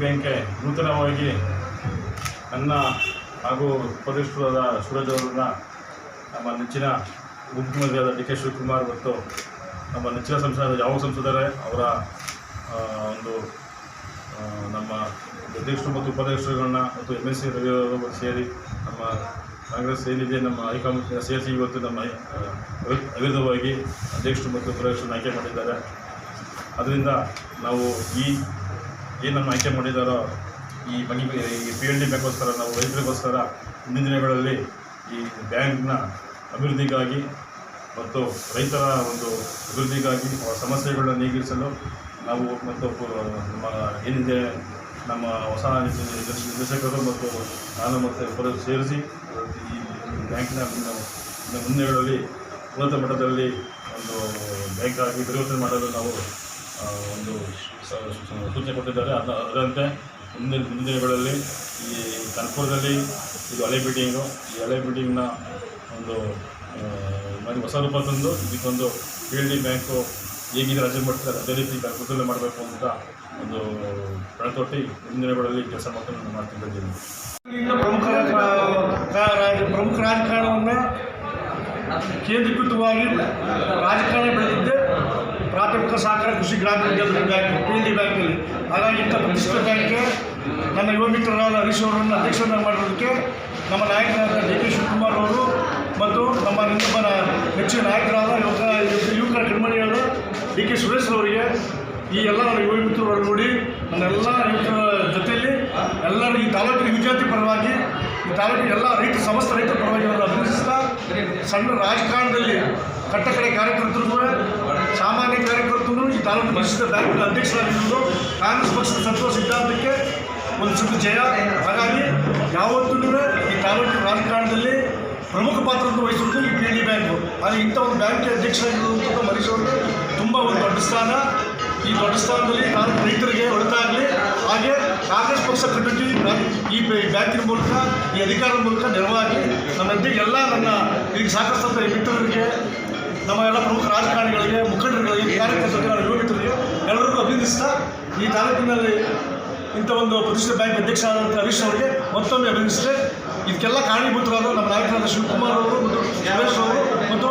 ನೂತನವಾಗಿ ನನ್ನ ಹಾಗೂ ಉಪದೇಶರಾದ ಸೂರಜ್ ಅವರನ್ನ ನಮ್ಮ ನೆಚ್ಚಿನ ಮುಖ್ಯಮಂತ್ರಿಯಾದ ಡಿ ಕೆ ಶಿವಕುಮಾರ್ ಮತ್ತು ನಮ್ಮ ನೆಚ್ಚಿನ ಸಂಸದ ಯಾವ ಸಂಸದರೇ ಅವರ ಒಂದು ನಮ್ಮ ಅಧ್ಯಕ್ಷರು ಮತ್ತು ಉಪಾಧ್ಯಕ್ಷರುಗಳನ್ನ ಮತ್ತು ಎಂ ಎಸ್ ಸಿ ಸೇರಿ ನಮ್ಮ ಕಾಂಗ್ರೆಸ್ ಏನಿದೆ, ನಮ್ಮ ಹೈಕಮಾಂಡ್ ಸೇರಿಸಿ ಇವತ್ತು ನಮ್ಮ ಅವಿರುದ್ಧವಾಗಿ ಅಧ್ಯಕ್ಷರು ಮತ್ತು ಉಪಾಧ್ಯಕ್ಷರನ್ನು ಆಯ್ಕೆ ಮಾಡಿದ್ದಾರೆ. ಅದರಿಂದ ನಾವು ಈ ಏನು ನಮ್ಮ ಆಯ್ಕೆ ಮಾಡಿದಾರೋ ಈ ಬಗ್ಗೆ ಈ ಪಿ ಎಲ್ ಡಿ ಬ್ಯಾಂಕ್ಗೋಸ್ಕರ ನಾವು ರೈತರಿಗೋಸ್ಕರ ಮುಂದಿನ ದಿನಗಳಲ್ಲಿ ಈ ಬ್ಯಾಂಕ್ನ ಅಭಿವೃದ್ಧಿಗಾಗಿ ಮತ್ತು ರೈತರ ಒಂದು ಅಭಿವೃದ್ಧಿಗಾಗಿ ಅವರ ಸಮಸ್ಯೆಗಳನ್ನ ನೀಗಿಸಲು ನಾವು ಮತ್ತು ನಮ್ಮ ಏನಿದೆ ನಮ್ಮ ಹೊಸ ನಿರ್ದೇಶ- ನಿರ್ದೇಶಕರು ಮತ್ತು ನಾನು ಮತ್ತು ಇಬ್ಬರು ಸೇರಿಸಿ ಈ ಬ್ಯಾಂಕಿನ ನಾವು ಇನ್ನು ಮುಂದಿನಗಳಲ್ಲಿ ಉನ್ನತ ಮಟ್ಟದಲ್ಲಿ ಒಂದು ಬ್ಯಾಂಕ್ ಆಗಿ ಪರಿವರ್ತನೆ ಮಾಡಲು ನಾವು ಒಂದು ಸೂಚನೆ ಕೊಟ್ಟಿದ್ದಾರೆ. ಅದ ಅದರಂತೆ ಮುಂದಿನ ಮುಂದಿನ ದಿನಗಳಲ್ಲಿ ಈ ಕನಕಪುರದಲ್ಲಿ ಇದು ಹಳೆ ಬಿಲ್ಡಿಂಗು ಈ ಹಳೆ ಬಿಲ್ಡಿಂಗ್ನ ಒಂದು ಮನೆ ಹೊಸ ರೂಪ ತಂದು ಇದಕ್ಕೊಂದು ಪಿ ಎಲ್ ಡಿ ಬ್ಯಾಂಕು ಹೇಗಿದೆ, ರಾಜ್ಯ ಮಾಡ್ತಾರೆ ಅದೇ ರೀತಿ ಕನಕಪುರದಲ್ಲೇ ಮಾಡಬೇಕು ಅಂತ ಒಂದು ಪಣತೊಟ್ಟಿ ಮುಂದಿನ ದಿನಗಳಲ್ಲಿ ಕೆಲಸ ನಾನು ಮಾಡ್ತಿದ್ದೀನಿ ಪ್ರಮುಖ ಪ್ರಮುಖ ರಾಜಕಾರಣವನ್ನು ಕೇಂದ್ರೀಕೃತವಾಗಿ ರಾಜಕಾರಣ ಬೆಳೆದಿದ್ದೆ ಪ್ರಾಥಮಿಕ ಸಹಕಾರ ಕೃಷಿ ಗ್ರಾಮೀಣ ಬ್ಯಾಂಕ್, ಪಿ ಎಲ್ ಡಿ ಬ್ಯಾಂಕಲ್ಲಿ. ಹಾಗಾಗಿ ಇಂಥ ಪ್ರತಿಷ್ಠಿತ ಬ್ಯಾಂಕ್ಗೆ ನನ್ನ ಯುವ ಮಿತ್ರರಾದ ಹರೀಶ್ ಅವರನ್ನು ಅಧ್ಯಕ್ಷರನ್ನ ಮಾಡಿರೋದಕ್ಕೆ ನಮ್ಮ ನಾಯಕರಾದ ಡಿ ಕೆ ಶಿವಕುಮಾರ್ ಅವರು ಮತ್ತು ನಮ್ಮ ಇನ್ನೊಬ್ಬ ನೆಚ್ಚಿನ ನಾಯಕರಾದ ಯುವಕ ಯುವಕರ ಕಣ್ಮಣಿಯಾದ ಡಿ ಕೆ ಸುರೇಶ್ ಅವರಿಗೆ ಈ ಎಲ್ಲ ನನ್ನ ಯುವ ಮಿತ್ರರು ನೋಡಿ ನನ್ನೆಲ್ಲ ಯುವಕರ ಜೊತೆಯಲ್ಲಿ ಎಲ್ಲರೂ ಈ ತಾಲೂಕಿನ ವಿದ್ಯಾರ್ಥಿ ಪರವಾಗಿ ಈ ತಾಲೂಕಿನ ಎಲ್ಲ ರೈತ ಸಮಸ್ತ ರೈತರ ಪರವಾಗಿ ಅವರನ್ನು ಅಭಿನಂದಿಸ್ತಾ ಸಣ್ಣ ರಾಜಕಾರಣದಲ್ಲಿ ಕಟ್ಟಕಡೆ ಕಾರ್ಯಕರ್ತರಿಗೂ ಸಾಮಾನ್ಯ ಕಾರ್ಯಕರ್ತರು ಈ ತಾಲೂಕು ಪರಿಷತ್ ಬ್ಯಾಂಕ್ನ ಅಧ್ಯಕ್ಷರಾಗಿರುವುದು ಕಾಂಗ್ರೆಸ್ ಪಕ್ಷದ ಸಂತೋಷ ಸಿದ್ಧಾಂತಕ್ಕೆ ಒಂದು ಸುತ್ತು ಜಯ. ಹಾಗಾಗಿ ಯಾವತ್ತೂ ಈ ತಾಲೂಕಿನ ರಾಜಕಾರಣದಲ್ಲಿ ಪ್ರಮುಖ ಪಾತ್ರವನ್ನು ವಹಿಸುವುದು ಈ ಪಿ ಡಿ ಬ್ಯಾಂಕು. ಆದರೆ ಇಂಥ ಒಂದು ಬ್ಯಾಂಕ್ ಅಧ್ಯಕ್ಷರಾಗಿರುವಂಥ ಅವರು ತುಂಬ ಒಂದು ದೊಡ್ಡ ಸ್ಥಾನ. ಈ ದೊಡ್ಡ ಸ್ಥಾನದಲ್ಲಿ ನಾನು ರೈತರಿಗೆ ಹೊರತಾಗಲಿ ಹಾಗೆ ಕಾಂಗ್ರೆಸ್ ಪಕ್ಷ ಕಟ್ಟುತ್ತಿ ಈ ಬ್ಯಾಂಕಿನ ಮೂಲಕ, ಈ ಅಧಿಕಾರದ ಮೂಲಕ ನೆರವಾಗಿ ನನ್ನ ಎಲ್ಲ ನನ್ನ ಈಗ ಸಾಕಷ್ಟು ಮಿತ್ರರಿಗೆ ನಮ್ಮ ಎಲ್ಲ ಪ್ರಮುಖ ರಾಜಕಾರಣಿಗಳಿಗೆ, ಮುಖಂಡರುಗಳಿಗೆ ಕಾರ್ಯಕರ್ತರಿಗೆ ನನ್ನ ಯುವ ಮಿತ್ರರಿಗೆ ಎಲ್ಲರಿಗೂ ಅಭಿನಂದಿಸ್ತಾ, ಈ ತಾಲೂಕಿನಲ್ಲಿ ಇಂಥ ಒಂದು ಪ್ರತಿಷ್ಠಿತ ಬ್ಯಾಂಕ್ ಅಧ್ಯಕ್ಷ ಆದಂಥ ಹರೀಶ್ ಅವರಿಗೆ ಮತ್ತೊಮ್ಮೆ ಅಭಿನಂದಿಸಿದೆ ಇದಕ್ಕೆಲ್ಲ ಕಾರಣೀಭೂತರಾದ ನಮ್ಮ ನಾಯಕರಾದ ಶಿವಕುಮಾರ್ ಅವರು ಮತ್ತು ಅವರು ಮತ್ತು